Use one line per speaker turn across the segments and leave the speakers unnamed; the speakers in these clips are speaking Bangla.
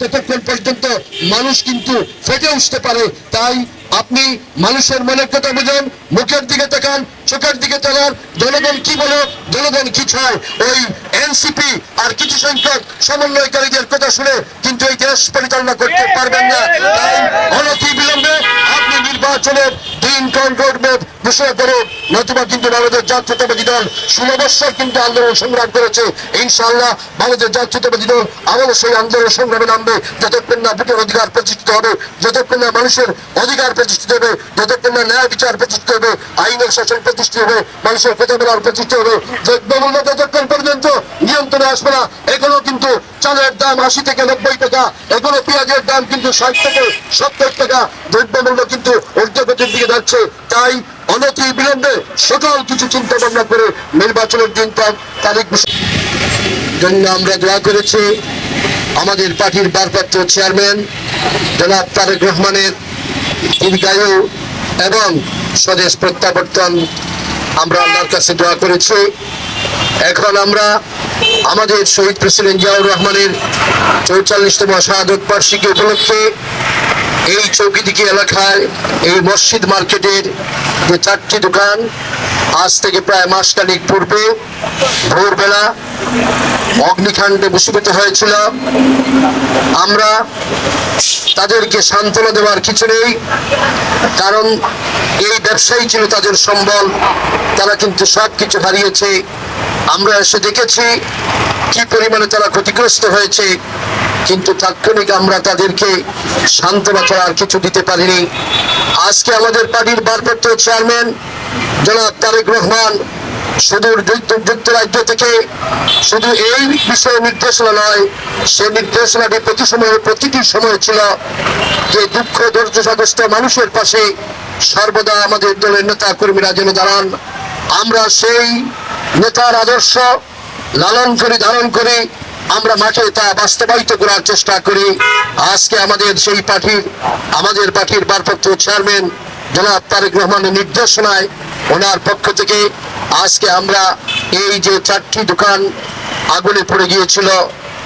ততক্ষণ পর্যন্ত মানুষ কিন্তু ফেটে উঠতে পারে। তাই আপনি মানুষের মনের কথা বুঝেন, মুখের দিকে তাকান, চোখের দিকে তাকান। জনগণ কি বলো, জনগণ কি চায়? ওই এনসিপি আর কিছু সংখ্যক সমন্বয়কারীদের কথা শুনে কিন্তু এই দেশ পরিচালনা করতে পারবেন না। তাই অনতি বিলম্বে আপনি নির্বাচনের দিন কন্ট্রোল ঘোষণা করে নতুবা কিন্তু বাংলাদেশ জাতীয়তাবাদী দল ষোলো কিন্তু আন্দোলন সংগ্রাম করেছে। ইনশাআল্লাহ বাংলাদেশ জাতীয়তাবাদী দল আবারও সেই আন্দোলন সংগ্রামে নামবে। যতক্ষণ না ভোটের অধিকার প্রতিষ্ঠিত হবে, যতক্ষণ না মানুষের অধিকার প্রতিষ্ঠিত হবে, যতক্ষণ না ন্যায় বিচার প্রতিষ্ঠিত হবে, আইনের শাসন প্রতিষ্ঠিত হবে, মানুষের কথা প্রতিষ্ঠিত হবে দ্রব্যমূল্য ততক্ষণ পর্যন্ত নিয়ন্ত্রণে আসবে না, এখনও কিন্তু চালের দাম আশি থেকে নব্বই টাকা, এখনও পেঁয়াজের দাম কিন্তু ষাট থেকে সত্তর টাকা, দ্রব্যমূল্য কিন্তু ঊর্ধ্বগতির দিকে যাচ্ছে, তাই অনতি বিলম্বে সকল কিছু চিন্তা ভাবনা করে নির্বাচনের দিন তার তারিখ জন্য আমরা দোয়া করেছি আমাদের পার্টির ভারপ্রাপ্ত চেয়ারম্যান জনাব তারেক রহমানের দীর্ঘায়ু এবং স্বদেশ প্রত্যাবর্তন আমরা আল্লাহর কাছে দোয়া করেছি। এখন আমরা আমাদের শহীদ প্রেসিডেন্ট জিয়াউর রহমানের চৌচল্লিশতম শাহাদত বার্ষিকী উপলক্ষে এই চৌকিদিকি এলাকায়, এই মসজিদ মার্কেটের যে চারটি দোকান, আজ থেকে প্রায় মাসখানিক পূর্বে ভোরবেলা অগ্নিকাণ্ডে ভূষিত হয়েছিল। আমরা তাদেরকে সান্ত্বনা দেওয়ার কিছু নেই, কারণ এই ব্যবসায়ী ছিল তাদের সম্বল, তারা কিন্তু সব কিছু হারিয়েছে। আমরা এসে দেখেছি কি পরিমাণে তারা ক্ষতিগ্রস্ত হয়েছে। কিন্তু তাৎক্ষণিক আমরা তাদেরকে সান্ত্বনা ছাড়া আর কিছু দিতে পারিনি। আজকে আমাদের পার্টির ভারপ্রাপ্ত চেয়ারম্যান জনাব তারেক রহমান সুদূর যুক্ত- যুক্তরাজ্য থেকে শুধু এই বিষয়ে নির্দেশনা নয়, সে নির্দেশনাটি প্রতি সময়ে, প্রতিটি সময় ছিল যে দুঃখ দুর্দশাগ্রস্ত মানুষের পাশে সর্বদা আমাদের দলের নেতা কর্মীরা যেন দাঁড়ান। আমরা সেই নেতার আদর্শ লালন করি, ধারণ করি আমরা মাঠে তা বাস্তবায়িত করার চেষ্টা করি। আজকে আমাদের সেই পার্টির আমাদের পার্টির ভারপ্রাপ্ত চেয়ারম্যান জনাব তারেক রহমানের নির্দেশনায় ওনার পক্ষ থেকে আজকে আমরা এই যে চারটি দোকান আগুনে পড়ে গিয়েছিল,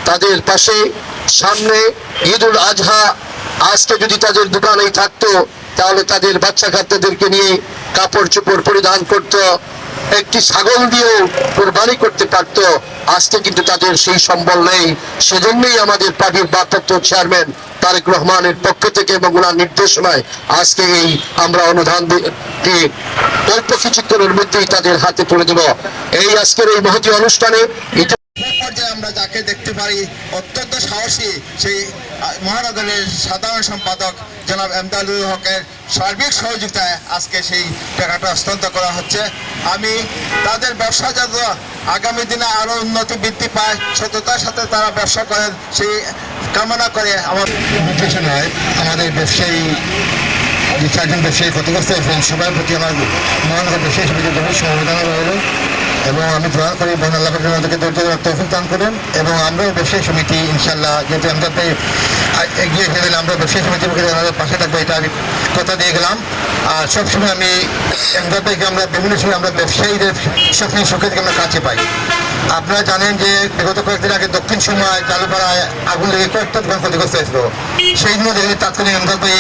তাদের পাশে সামনে ঈদ উল আজহা, আজকে যদি তাদের দোকানেই থাকতো, তাহলে তাদের বাচ্চা কাচ্চাদেরকে নিয়ে কাপড় চোপড় পরিধান করতো। একটি ছাগল দিয়েও কোরবানি করতে পারত। আজকে কিন্তু তাদের সেই সম্বল নেই। সেজন্যই আমাদের পার্টির ভারপ্রাপ্ত চেয়ারম্যান তারেক রহমানের পক্ষ থেকে এবং ওনার নির্দেশনায় আজকে এই আমরা অনুদান অল্প কিছুক্ষণের মধ্যেই তাদের হাতে তুলে দেব। এই আজকের এই মহতি অনুষ্ঠানে
যাকে দেখতে পারি। অত্যন্ত সাহসী সেই মহানগরের সাধারণ সম্পাদক জনাব এমদাদুল হকের সার্বিক সহযোগিতায় আজকে সেই টাকাটা হস্তান্তর করা হচ্ছে। আমি তাদের ব্যবসা যাতে আগামী দিনে আরও উন্নতি বৃদ্ধি পায়, সততার সাথে তারা ব্যবসা করেন, সেই কামনা করে আমার
কিছু নয় আমাদের ব্যবসায়ী যে চারজন ব্যবসায়ী ক্ষতিগ্রস্ত হয়েছেন, সবার প্রতি আমার মহানগর ব্যবসায়ী সমিতির সমবেদনা রইল। এবং আমি দোয়া করি বোন আল্লাহ আমাদেরকে ধৈর্য ধরার তৌফিক দান করুন এবং আমরাও ব্যবসায়ী সমিতি ইনশাল্লাহ যেহেতু আমরা এগিয়ে গেলে আমরা ব্যবসায়ী সমিতির পক্ষে আমাদের পাশে থাকব, এটা আমি কথা দিয়ে গেলাম। আর সবসময় আমি এমদাদ আমরা বিভিন্ন সময় আমরা ব্যবসায়ীদের সবসময় সুখে থেকে আমরা কাছে পাই। আপনারা জানেন যে বিগত কয়েকদিন আগে দক্ষিণ সময় চালুপাড়ায় আগুন লেগে কয়েকটা দোকান ক্ষতিগ্রস্ত হয়েছিল। সেই জন্য দেখি তাৎক্ষণিক এমদাদ ভাই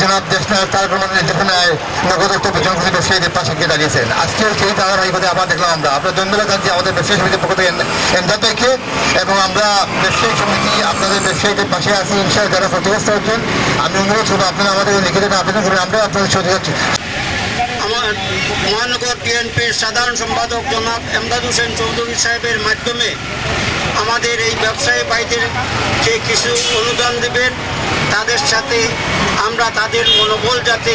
জনাব দেশনাথ তার প্রমাণের নির্দেশনায় নগদ অর্থ জনপ্রতি ব্যবসায়ীদের পাশে গিয়ে দাঁড়িয়েছেন। আজকে সেই ধারাবাহিকতা আবার দেখলাম আমরা। আপনার ধন্যবাদ জানছি আমাদের ব্যবসায়ী সমিতির পক্ষ থেকে এমদাদ ভাইকে এবং আমরা ব্যবসায়ী সমিতি আপনাদের ব্যবসায়ীদের পাশে আছি। ইনশাল যারা ক্ষতিগ্রস্ত হচ্ছেন আমি অনুরোধ করব আপনারা আমাদের লিখিত আবেদন করে আমরা আপনাদের সহযোগিতা
মহানগর বিএনপির সাধারণ সম্পাদক জনাব এমদাদ হোসেন চৌধুরী সাহেবের মাধ্যমে আমাদের এই ব্যবসায়ী ভাইদেরকে কিছু অনুদান দেবেন, তাদের সাথে আমরা তাদের মনোবল যাতে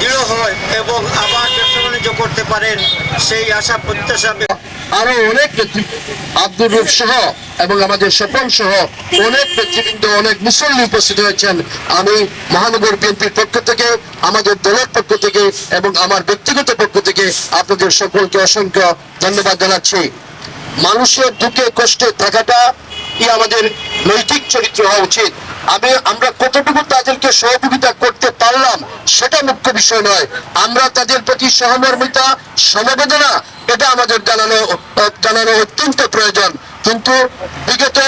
দৃঢ় হয় এবং আবার ব্যবসা বাণিজ্য করতে পারেন, সেই আশা প্রত্যাশা
আরও অনেক আব্দুর রুফ সহ এবং আমাদের স্বপন সহ অনেক নেতৃবৃন্দ, অনেক মুসল্লি উপস্থিত হয়েছেন। আমি মহানগর বিএনপির পক্ষ থেকে, আমাদের দলের পক্ষ থেকে এবং আমার ব্যক্তিগত পক্ষ থেকে আপনাদের সকলকে অসংখ্য ধন্যবাদ জানাচ্ছি। মানুষের দুঃখে কষ্টে থাকাটা আমাদের নৈতিক চরিত্র হওয়া উচিত। আমি, আমরা কতটুকু তাদেরকে সহযোগিতা করতে পারলাম, সেটা মুখ্য বিষয় নয়। আমরা তাদের প্রতি সহমর্মিতা, সমবেদনা, এটা আমাদের জানানো জানানো অত্যন্ত প্রয়োজন। কিন্তু বিগত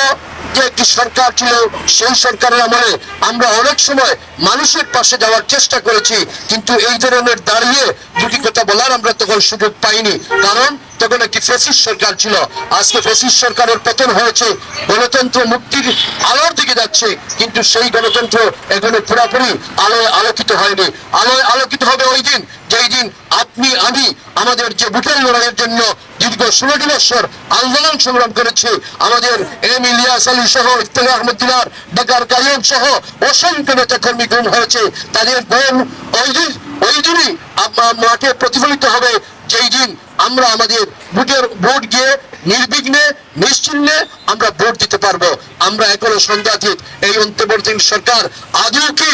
যে একটি সরকার ছিল, সেই সরকারের আমলে আমরা অনেক সময় মানুষের পাশে যাওয়ার চেষ্টা করেছি, কিন্তু এই ধরনের দাঁড়িয়ে দুটি কথা বলার আমরা তখন সুযোগ পাইনি। কারণ তখন একটি ফেসিস সরকার ছিল। আজকে ফেসিস সরকারের পতন হয়েছে, গণতন্ত্র মুক্তির আলোর দিকে যাচ্ছে, কিন্তু সেই গণতন্ত্র এখনও পুরোপুরি আলোয় আলোকিত হয়নি। আলোয় আলোকিত হবে ওই দিন যেই দিন আপনি, আমি আমাদের যে বুটের লড়াইয়ের জন্য দীর্ঘ ষোলোটি বছর আন্দোলন সংগ্রাম করেছে, আমাদের এম ইলিয়াস আলী সহ, ইফতেল আহমদুল্লাহ ডাকার কালিয়ান সহ অসংখ্য নেতা কর্মী গুম হয়েছে। তাদের বোন ওই দিন ওই দিনই আপনার মাঠে প্রতিফলিত হবে। যেই দিন আমরা আমাদের ভোটের ভোট গিয়ে নির্বিঘ্নে নিশ্চিন্নে আমরা ভোট দিতে পারব। আমরা এখনও সন্দেহাতীত এই অন্তর্বর্তী সরকার আদৌ কি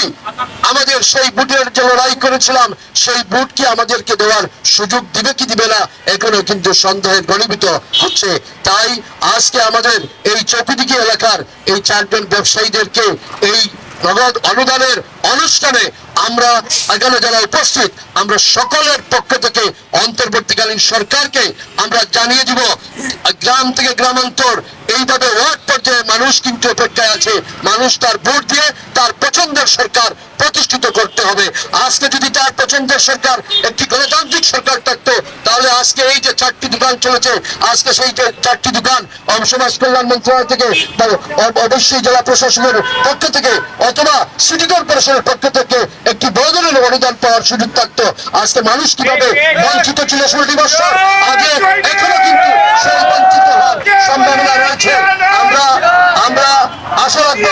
আমাদের সেই ভোটের যে লড়াই করেছিলাম, সেই ভোট কি আমাদেরকে দেওয়ার সুযোগ দিবে কি দিবে না, এখনও কিন্তু সন্দেহের ঘনীভূত হচ্ছে। তাই আজকে আমাদের এই চৌকিদিকে এলাকার এই চারজন ব্যবসায়ীদেরকে এই নগদ অনুদানের অনুষ্ঠানে আমরা এখানে যারা উপস্থিত। আমরা সকলের পক্ষ থেকে অন্তর্বর্তীকালীন সরকারকে আমরা জানিয়ে দিব, গ্রাম থেকে গ্রামান্তর, এইভাবে ওয়ার্ড পর্যায়ে মানুষ কিন্তু অপেক্ষায় আছে। মানুষ তার ভোট দিয়ে তার পছন্দের সরকার প্রতিষ্ঠিত করতে হবে। আজকে যদি তার পছন্দের সরকার একটি গণতান্ত্রিক সরকার থাকতো তাহলে আজকে এই যে চারটি দোকান চলেছে, আজকে সেই যে চারটি দোকান সমাজ কল্যাণ মন্ত্রণালয় থেকে অবশ্যই জেলা প্রশাসনের পক্ষ থেকে, অথবা সিটি কর্পোরেশনের পক্ষ থেকে একটি বড় ধরনের অনুদান পাওয়ার সুযোগ থাকতো। আজকে মানুষ কীভাবে বঞ্চিত ছিল ষোলোটি বছর, আগে এখনও কিন্তু সেই বঞ্চিত হওয়ার সম্ভাবনা রয়েছে। আমরা আমরা আশা রাখব